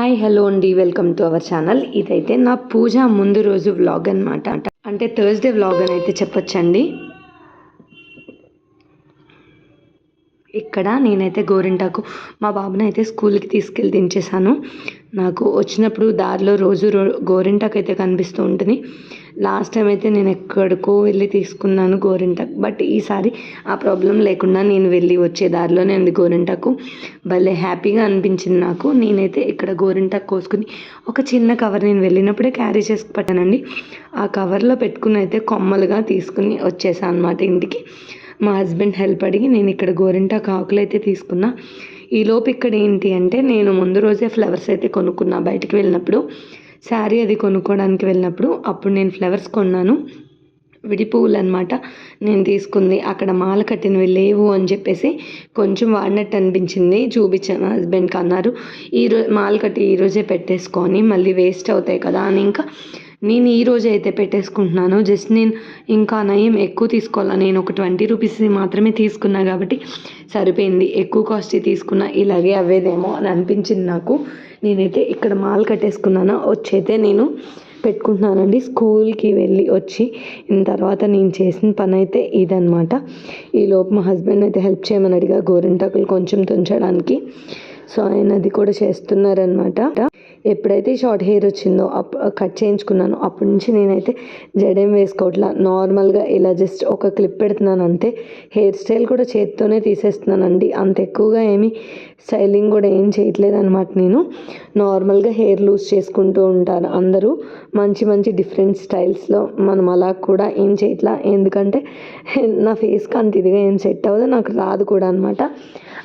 Hi hello అండి. Welcome to our channel. ఇదైతే నా పూజ ముందు రోజు వ్లాగ్ అనమాట అంటే థర్స్డే వ్లాగ్ అని అయితే చెప్పొచ్చండి. ఇక్కడ నేనైతే గోరింటాకు మా బాబుని అయితే స్కూల్కి తీసుకెళ్ళి దించేశాను. నాకు వచ్చినప్పుడు దారిలో రోజు రో గోరింటాకు అయితే కనిపిస్తూ ఉంటుంది. లాస్ట్ టైం అయితే నేను ఎక్కడికో వెళ్ళి తీసుకున్నాను గోరింటాకు. బట్ ఈసారి ఆ ప్రాబ్లం లేకుండా నేను వెళ్ళి వచ్చే దారిలోనే ఉంది గోరింటాకు. భలే హ్యాపీగా అనిపించింది నాకు. నేనైతే ఇక్కడ గోరింటాకు కోసుకుని ఒక చిన్న కవర్ నేను వెళ్ళినప్పుడే క్యారీ చేసి పట్టానండి. ఆ కవర్లో పెట్టుకుని అయితే కొమ్మలుగా తీసుకుని వచ్చేసాను అనమాట ఇంటికి. మా హస్బెండ్ హెల్ప్ అడిగి నేను ఇక్కడ గోరింటాకు ఆకులు అయితే తీసుకున్నా ఈలోపు ఇక్కడ ఏంటి అంటే నేను ముందు రోజే ఫ్లవర్స్ అయితే కొనుక్కున్నా బయటికి వెళ్ళినప్పుడు. శారీ అది కొనుక్కోవడానికి వెళ్ళినప్పుడు. అప్పుడు నేను ఫ్లవర్స్ కొన్నాను. విడి పువ్వులు అనమాట నేను తీసుకుంది. అక్కడ మాల కట్టినవి లేవు అని చెప్పేసి కొంచెం వాడినట్టు అనిపించింది. చూపించాను హస్బెండ్కి అన్నారు. ఈరోజు మాల కట్టి ఈరోజే పెట్టేసుకొని మళ్ళీ వేస్ట్ అవుతాయి కదా అని ఇంకా నేను ఈ రోజు అయితే పెట్టేసుకుంటున్నాను. జస్ట్ నేను ఇంకా నయం ఎక్కువ తీసుకోవాలా? నేను ఒక ట్వంటీ రూపీస్ మాత్రమే తీసుకున్నా కాబట్టి సరిపోయింది. ఎక్కువ కాస్ట్ తీసుకున్నా. ఇలాగే అవ్వేదేమో అని అనిపించింది నాకు. నేనైతే ఇక్కడ మాల్ కట్టేసుకున్నాను. వచ్చైతే నేను పెట్టుకుంటున్నానండి. స్కూల్కి వెళ్ళి వచ్చి తర్వాత నేను చేసిన పని అయితే ఇదనమాట ఈలోపు మా హస్బెండ్ అయితే హెల్ప్ చేయమని అడిగా. గోరింటాకులు కొంచెం తుంచడానికి. సో ఆయన అది కూడా చేస్తున్నారనమాట ఎప్పుడైతే షార్ట్ హెయిర్ వచ్చిందో అప్ కట్ చేయించుకున్నాను అప్పటి నుంచి నేనైతే జడేం వేసుకోవట్లా. నార్మల్గా ఇలా జస్ట్ ఒక క్లిప్ పెడుతున్నాను అంతే. హెయిర్ స్టైల్ కూడా చేతితోనే తీసేస్తున్నానండి. అంత ఎక్కువగా ఏమి స్టైలింగ్ కూడా ఏం చేయట్లేదు అనమాట నేను. నార్మల్గా హెయిర్ లూజ్ చేసుకుంటూ ఉంటాను అందరూ. మంచి మంచి డిఫరెంట్ స్టైల్స్లో మనం అలా కూడా ఏం చేయట్లా. ఎందుకంటే నా ఫేస్కి అంత ఇదిగా ఏం సెట్ అవ్వదు నాకు రాదు కూడా అనమాట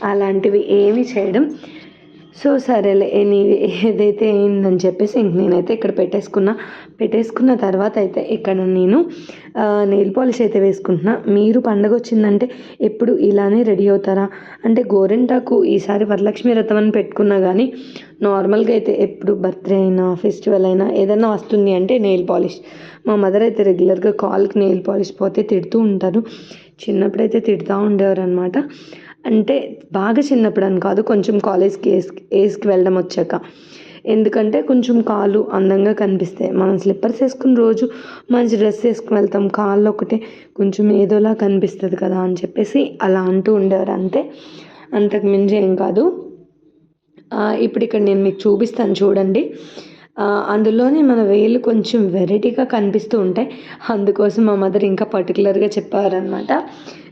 అలాంటివి ఏమి చేయడం సో సరేలే ఎనీవే ఏదైతే అయిందని చెప్పేసి ఇంక నేనైతే ఇక్కడ పెట్టేసుకున్నా. పెట్టేసుకున్న తర్వాత అయితే ఇక్కడ నేను నెయిల్ పాలిష్ అయితే వేసుకుంటున్నా. మీరు పండగ వచ్చిందంటే ఎప్పుడు ఇలానే రెడీ అవుతారా? అంటే గోరింటాకు ఈసారి వరలక్ష్మి వ్రతం అని పెట్టుకున్నా కానీ నార్మల్గా అయితే ఎప్పుడు బర్త్డే అయినా ఫెస్టివల్ అయినా ఏదైనా వస్తుంది అంటే నెయిల్ పాలిష్. మా మదర్ అయితే రెగ్యులర్గా కాల్కి నెయిల్ పాలిష్ పోతే తిడుతూ ఉంటారు. చిన్నప్పుడైతే తిడుతూ ఉండేవారు అనమాట అంటే బాగా చిన్నప్పుడు అని కాదు కొంచెం కాలేజ్కి వేసుకు వేసుకు వెళ్ళడం వచ్చాక. ఎందుకంటే కొంచెం కాళ్ళు అందంగా కనిపిస్తాయి. మనం స్లిప్పర్స్ వేసుకుని రోజు మంచి డ్రెస్ వేసుకుని వెళ్తాం. కాళ్ళు ఒకటే కొంచెం ఏదోలా కనిపిస్తుంది కదా అని చెప్పేసి అలా అంటూ ఉండేవారు అంతే. అంతకు మించి ఏం కాదు. ఇప్పుడు ఇక్కడ నేను మీకు చూపిస్తాను చూడండి. అందులోనే మన వేలు కొంచెం వెరైటీగా కనిపిస్తూ ఉంటాయి. అందుకోసం మా మదర్ ఇంకా పర్టికులర్గా చెప్పారనమాట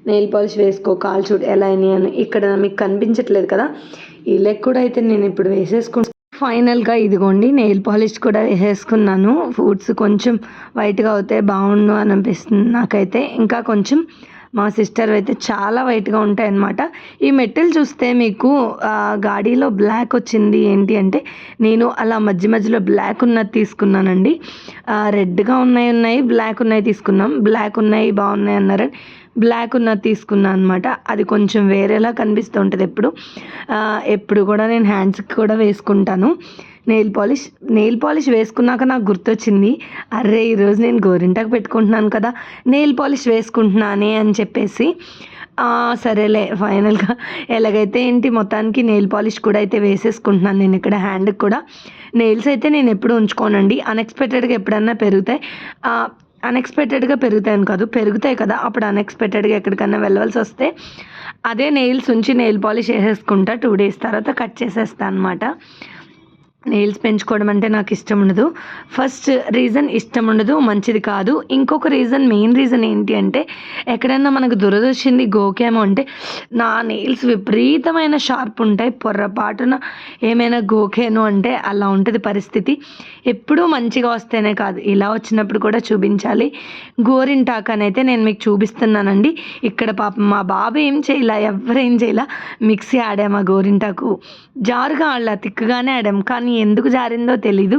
నెయిల్ పాలిష్ వేసుకో కాల్ చూడు ఎలా అయినాయి అని. ఇక్కడ మీకు కనిపించట్లేదు కదా. ఈ లెగ్ కూడా అయితే నేను ఇప్పుడు వేసేసుకుంటాను ఫైనల్గా ఇదిగోండి నెయిల్ పాలిష్ కూడా వేసేసుకున్నాను. ఫ్రూట్స్ కొంచెం వైట్గా అవుతే బాగుండు అని అనిపిస్తుంది నాకైతే. ఇంకా కొంచెం మా సిస్టర్ అయితే చాలా వైట్గా ఉంటాయి ఈ మెటల్ చూస్తే మీకు గాడీలో బ్లాక్ వచ్చింది ఏంటి అంటే నేను అలా మధ్య మధ్యలో బ్లాక్ ఉన్నది తీసుకున్నానండి. రెడ్గా ఉన్నాయి ఉన్నాయి బ్లాక్ ఉన్నాయి తీసుకున్నాం. బ్లాక్ ఉన్నాయి బాగున్నాయి అన్నారని బ్లాక్ ఉన్నది తీసుకున్నాను అనమాట అది కొంచెం వేరేలా కనిపిస్తూ ఉంటుంది ఎప్పుడు ఎప్పుడు కూడా నేను హ్యాండ్స్కి కూడా వేసుకుంటాను. నెయిల్ పాలిష్ నెయిల్ పాలిష్ వేసుకున్నాక నాకు గుర్తొచ్చింది అరే ఈరోజు నేను గోరింటాకు పెట్టుకుంటున్నాను కదా నెయిల్ పాలిష్ వేసుకుంటున్నానే అని చెప్పేసి. సరేలే ఫైనల్గా ఎలాగైతే ఏంటి మొత్తానికి నెయిల్ పాలిష్ కూడా అయితే వేసేసుకుంటున్నాను నేను ఇక్కడ హ్యాండ్కి కూడా. నెయిల్స్ అయితే నేను ఎప్పుడు ఉంచుకోనండి. అన్ఎక్స్పెక్టెడ్గా ఎప్పుడన్నా పెరుగుతాయి. అన్ఎక్స్పెక్టెడ్గా పెరుగుతాయని కాదు పెరుగుతాయి కదా. అప్పుడు అన్ఎక్స్పెక్టెడ్గా ఎక్కడికన్నా వెళ్ళవలసి వస్తే అదే నెయిల్స్ ఉంచి నెయిల్ పాలిష్ వేసేసుకుంటా టూ డేస్ తర్వాత కట్ చేసేస్తాను అనమాట నెయిల్స్ పెంచుకోవడం అంటే నాకు ఇష్టం ఉండదు. ఫస్ట్ రీజన్ ఇష్టం ఉండదు మంచిది కాదు. ఇంకొక రీజన్ మెయిన్ రీజన్ ఏంటి అంటే ఎక్కడైనా మనకు దురదొచ్చింది గోకేమో అంటే నా నెయిల్స్ విపరీతమైన షార్ప్ ఉంటాయి. పొర్రపాటున ఏమైనా గోకేను అంటే అలా ఉంటుంది పరిస్థితి. ఎప్పుడూ మంచిగా వస్తేనే కాదు. ఇలా వచ్చినప్పుడు కూడా చూపించాలి. గోరింటాక్ అని అయితే నేను మీకు చూపిస్తున్నానండి. ఇక్కడ పాపం మా బాబు ఏం చేయలే ఎవరేం చేయలే. మిక్సీ ఆడాము ఆ గోరింటాకు. జారుగా ఆడలా తిక్కుగానే ఆడాం కానీ ఎందుకు జారిందో తెలీదు.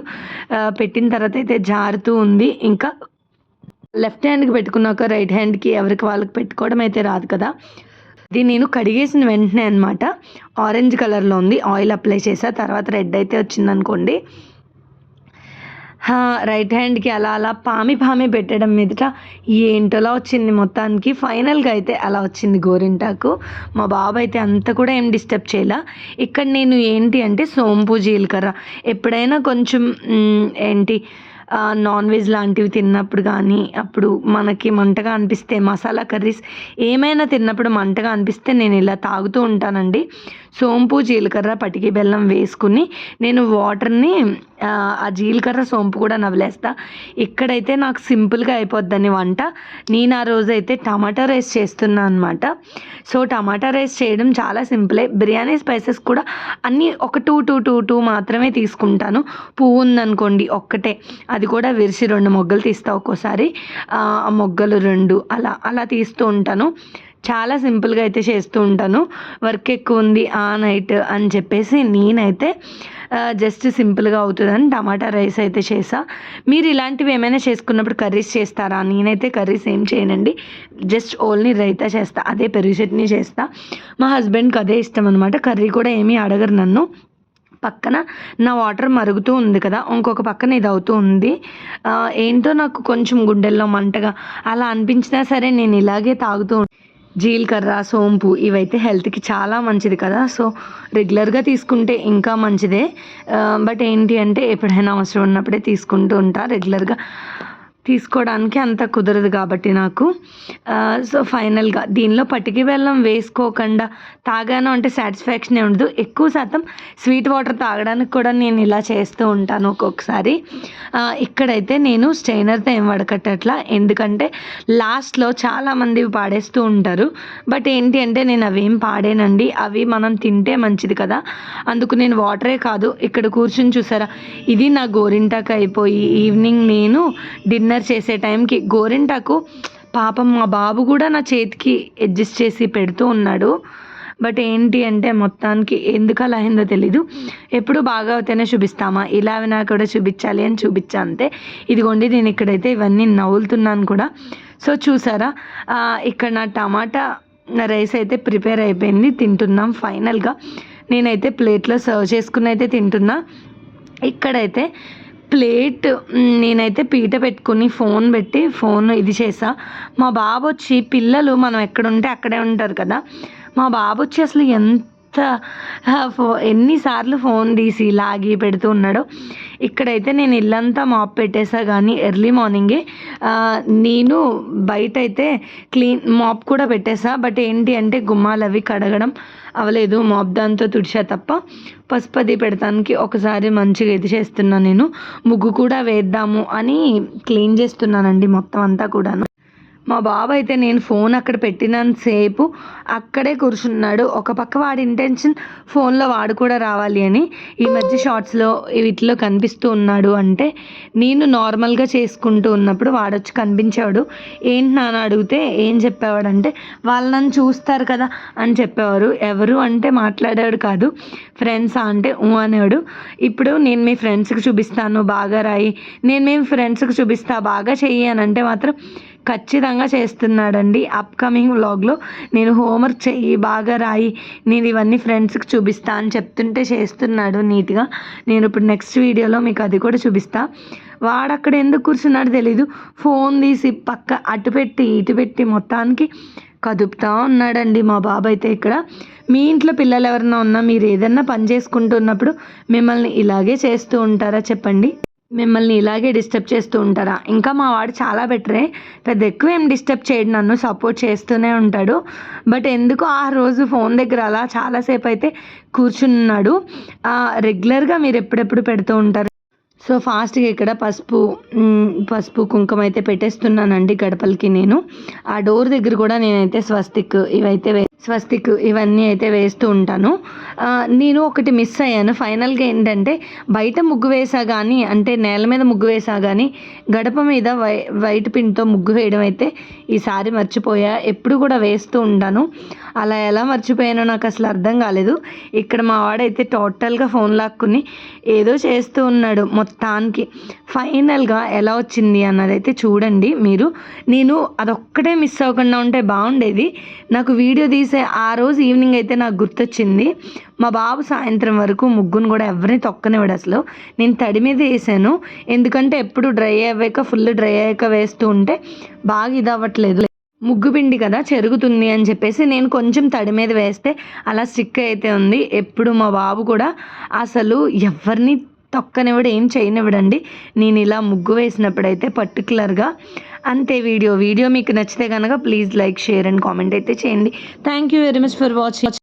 పెట్టిన తర్వాత అయితే జారుతూ ఉంది. ఇంకా లెఫ్ట్ హ్యాండ్కి పెట్టుకున్నాక రైట్ హ్యాండ్కి ఎవరికి వాళ్ళకి పెట్టుకోవడం అయితే రాదు కదా. ఇది నేను కడిగేసిన వెంటనే అనమాట ఆరెంజ్ కలర్లో ఉంది. ఆయిల్ అప్లై చేసా. తర్వాత రెడ్ అయితే వచ్చిందనుకోండి. అనుకోండి రైట్ హ్యాండ్కి అలా అలా పామి పామి పెట్టడం మీదట ఏంటోలా వచ్చింది మొత్తానికి? ఫైనల్గా అయితే అలా వచ్చింది గోరింటాకు. మా బాబు అయితే అంత కూడా ఏం డిస్టర్బ్ చేయలే. ఇక్కడ నేను ఏంటి అంటే సోంపు జీలకర్ర. ఎప్పుడైనా కొంచెం ఏంటి నాన్ వెజ్ లాంటివి తిన్నప్పుడు కానీ అప్పుడు మనకి మంటగా అనిపిస్తే మసాలా కర్రీస్ ఏమైనా తిన్నప్పుడు మంటగా అనిపిస్తే నేను ఇలా తాగుతూ ఉంటానండి. సోంపు జీలకర్ర పటికి బెల్లం వేసుకుని నేను వాటర్ని ఆ, జీలకర్ర సోంపు కూడా నవలేస్తా. ఇక్కడైతే నాకు సింపుల్గా అయిపోద్దని వంట. నేను ఆ రోజు అయితే టమాటా రైస్ చేస్తున్నా అనమాట సో టమాటా రైస్ చేయడం చాలా సింపులే. బిర్యానీ స్పైసెస్ కూడా అన్నీ ఒక టూ టూ టూ టూ మాత్రమే తీసుకుంటాను. పువ్వు ఉందనుకోండి ఒక్కటే. అది కూడా విరిసి రెండు మొగ్గలు తీస్తా ఒక్కోసారి. ఆ మొగ్గలు రెండు అలా అలా తీస్తూ ఉంటాను. చాలా సింపుల్గా అయితే చేస్తూ ఉంటాను. వర్క్ ఎక్కువ ఉంది ఆ నైట్ అని చెప్పేసి నేనైతే జస్ట్ సింపుల్గా అవుతుందని టమాటా రైస్ అయితే చేసా. మీరు ఇలాంటివి ఏమైనా చేసుకున్నప్పుడు కర్రీస్ చేస్తారా? నేనైతే కర్రీస్ ఏం చేయనండి. జస్ట్ ఓన్లీ రైతా చేస్తా అదే పెరుగు చట్నీ చేస్తా. మా హస్బెండ్కి అదే ఇష్టం అనమాట కర్రీ కూడా ఏమీ అడగరు నన్ను. పక్కన నా వాటర్ మరుగుతూ ఉంది కదా ఇంకొక పక్కన ఇది అవుతూ ఉంది. ఏంటో నాకు కొంచెం గుండెల్లో మంటగా అలా అనిపించినా సరే నేను ఇలాగే తాగుతూ జీలకర్ర సోంపు ఇవైతే హెల్త్కి చాలా మంచిది కదా. సో రెగ్యులర్గా తీసుకుంటే ఇంకా మంచిదే. బట్ ఏంటి అంటే ఎప్పుడైనా అవసరం ఉన్నప్పుడే తీసుకుంటూ ఉంటా రెగ్యులర్గా. తీసుకోవడానికి అంత కుదరదు కాబట్టి నాకు. సో ఫైనల్గా దీనిలో పటికి బెల్లం వేసుకోకుండా తాగాను అంటే సాటిస్ఫాక్షన్ ఉండదు. ఎక్కువ శాతం స్వీట్ వాటర్ తాగడానికి కూడా నేను ఇలా చేస్తూ ఉంటాను ఒక్కొక్కసారి. ఇక్కడైతే నేను స్టెయినర్తో ఏం వడకట్టట్లా. ఎందుకంటే లాస్ట్లో చాలామంది పాడేస్తూ ఉంటారు. బట్ ఏంటి అంటే నేను అవేం పాడేనండి. అవి మనం తింటే మంచిది కదా. అందుకు నేను వాటరే కాదు. ఇక్కడ కూర్చుని చూసారా? ఇది నా గోరింటాకు అయిపోయి. ఈవినింగ్ నేను డిన్నర్ చేసే టైంకి గోరింటాకు పాపం మా బాబు కూడా నా చేతికి అడ్జస్ట్ చేసి పెడుతూ ఉన్నాడు. బట్ ఏంటి అంటే మొత్తానికి ఎందుకు అలా అయిందో తెలీదు. ఎప్పుడు బాగా అవుతేనే చూపిస్తామా? ఇలా అయినా కూడా చూపించాలి అని చూపించా అంతే. ఇదిగోండి నేను ఇక్కడైతే ఇవన్నీ నవ్వులుతున్నాను కూడా. సో చూసారా? ఇక్కడ నా టమాటా నా రైస్ అయితే ప్రిపేర్ అయిపోయింది. తింటున్నాం ఫైనల్గా. నేనైతే ప్లేట్లో సర్వ్ చేసుకుని అయితే తింటున్నా. ఇక్కడైతే ప్లేట్ నేనైతే పీట పెట్టుకుని ఫోన్ పెట్టి ఫోన్ ఇది చేసా. మా బాబు వచ్చి పిల్లలు మనం ఎక్కడ ఉంటే అక్కడే ఉంటారు కదా. మా బాబు వచ్చి అసలు ఎంత ఎంత ఫో ఎన్నిసార్లు ఫోన్ తీసి లాగి పెడుతూ ఉన్నాడో. ఇక్కడైతే నేను ఇల్లంతా మాప్ పెట్టేసా కానీ ఎర్లీ మార్నింగే నేను బయట అయితే క్లీన్ మాప్ కూడా పెట్టేసా. బట్ ఏంటి అంటే గుమ్మాలు అవి కడగడం అవలేదు. మాప్ దాంతో తుడిచా తప్ప పసుపది పెడతానికి ఒకసారి మంచిగా ఇది చేస్తున్నా నేను. ముగ్గు కూడా వేద్దాము అని క్లీన్ చేస్తున్నానండి మొత్తం అంతా కూడాను. మా బాబు అయితే నేను ఫోన్ అక్కడ పెట్టినంతసేపు అక్కడే కూర్చున్నాడు. ఒక పక్క వాడి ఇంటెన్షన్ ఫోన్లో వాడు కూడా రావాలి అని. ఈ మధ్య షార్ట్స్లో వీటిలో కనిపిస్తూ ఉన్నాడు అంటే నేను నార్మల్గా చేసుకుంటూ ఉన్నప్పుడు వాడొచ్చి కనిపించేవాడు ఏంటి నాన్న? అడిగితే ఏం చెప్పేవాడు? అంటే వాళ్ళు నన్ను చూస్తారు కదా అని చెప్పేవారు. ఎవరు అంటే మాట్లాడేవాడు కాదు. ఫ్రెండ్స్? అంటే ఊ అనేవాడు. ఇప్పుడు నేను మీ ఫ్రెండ్స్కి చూపిస్తాను బాగా రాయి. నేను మీ ఫ్రెండ్స్కి చూపిస్తా బాగా చెయ్యి అని. అంటే మాత్రం ఖచ్చితంగా చేస్తున్నాడండి. అప్కమింగ్ వ్లాగ్లో నేను హోంవర్క్ చెయ్యి బాగా రాయి. నేను ఇవన్నీ ఫ్రెండ్స్కి చూపిస్తా అని చెప్తుంటే చేస్తున్నాడు నీట్గా. నేను ఇప్పుడు నెక్స్ట్ వీడియోలో మీకు అది కూడా చూపిస్తా. వాడు అక్కడ ఎందుకు కూర్చున్నాడు తెలీదు. ఫోన్ తీసి పక్క అటు పెట్టి ఇటు పెట్టి మొత్తానికి కదుపుతా ఉన్నాడండి మా బాబు అయితే ఇక్కడ. మీ ఇంట్లో పిల్లలు ఎవరైనా ఉన్నా మీరు ఏదన్నా పని చేసుకుంటున్నప్పుడు మిమ్మల్ని ఇలాగే చేస్తూ ఉంటారా చెప్పండి. మిమ్మల్ని ఇలాగే డిస్టర్బ్ చేస్తూ ఉంటారా? ఇంకా మా వాడు చాలా బెటరే. పెద్ద ఎక్కువ ఏం డిస్టర్బ్ చేయడు నన్ను సపోర్ట్ చేస్తూనే ఉంటాడు. బట్ ఎందుకు ఆ రోజు ఫోన్ దగ్గర అలా చాలాసేపు అయితే కూర్చున్నాడు. రెగ్యులర్గా మీరు ఎప్పుడెప్పుడు పెడుతూ ఉంటారు? సో ఫాస్ట్గా ఇక్కడ పసుపు పసుపు కుంకుమ అయితే పెట్టేస్తున్నానండి గడపలకి నేను. ఆ డోర్ దగ్గర కూడా నేనైతే స్వస్తిక్ ఇవైతే స్వస్తిక్ ఇవన్నీ అయితే వేస్తూ ఉంటాను. నేను ఒకటి మిస్ అయ్యాను. ఫైనల్గా ఏంటంటే బయట ముగ్గు వేసా కానీ అంటే నేల మీద ముగ్గు వేసా కానీ గడప మీద వై వైట్ పిన్తో ముగ్గు వేయడం అయితే ఈసారి మర్చిపోయా. ఎప్పుడు కూడా వేస్తూ ఉంటాను. అలా ఎలా మర్చిపోయానో నాకు అసలు అర్థం కాలేదు. ఇక్కడ మా వాడైతే టోటల్గా ఫోన్ లాక్కుని ఏదో చేస్తూ ఉన్నాడు. మొత్తం స్థాన్కి ఫైనల్గా ఎలా వచ్చింది అన్నదైతే చూడండి మీరు. నేను అదొక్కటే మిస్ అవ్వకుండా ఉంటే బాగుండేది. నాకు వీడియో తీసే ఆ రోజు ఈవినింగ్ అయితే నాకు గుర్తొచ్చింది. మా బాబు సాయంత్రం వరకు ముగ్గును కూడా ఎవరిని తొక్కనివాడు అసలు. నేను తడి మీద వేసాను. ఎందుకంటే ఎప్పుడు డ్రై అయ్యాక ఫుల్ డ్రై అయ్యాక వేస్తూ ఉంటే బాగా ఇది అవ్వట్లేదు ముగ్గు పిండి కదా చెరుగుతుంది అని చెప్పేసి నేను కొంచెం తడి మీద వేస్తే అలా స్టిక్ అయితే ఉంది. ఎప్పుడు మా బాబు కూడా అసలు ఎవరిని తొక్కనివ్వడు ఏం చేయనివ్వడండి. నేను ఇలా ముగ్గు వేసినప్పుడైతే పర్టికులర్గా అంతే వీడియో. వీడియో మీకు నచ్చితే కనుక please like share and comment అయితే చేయండి. Thank you very much for watching.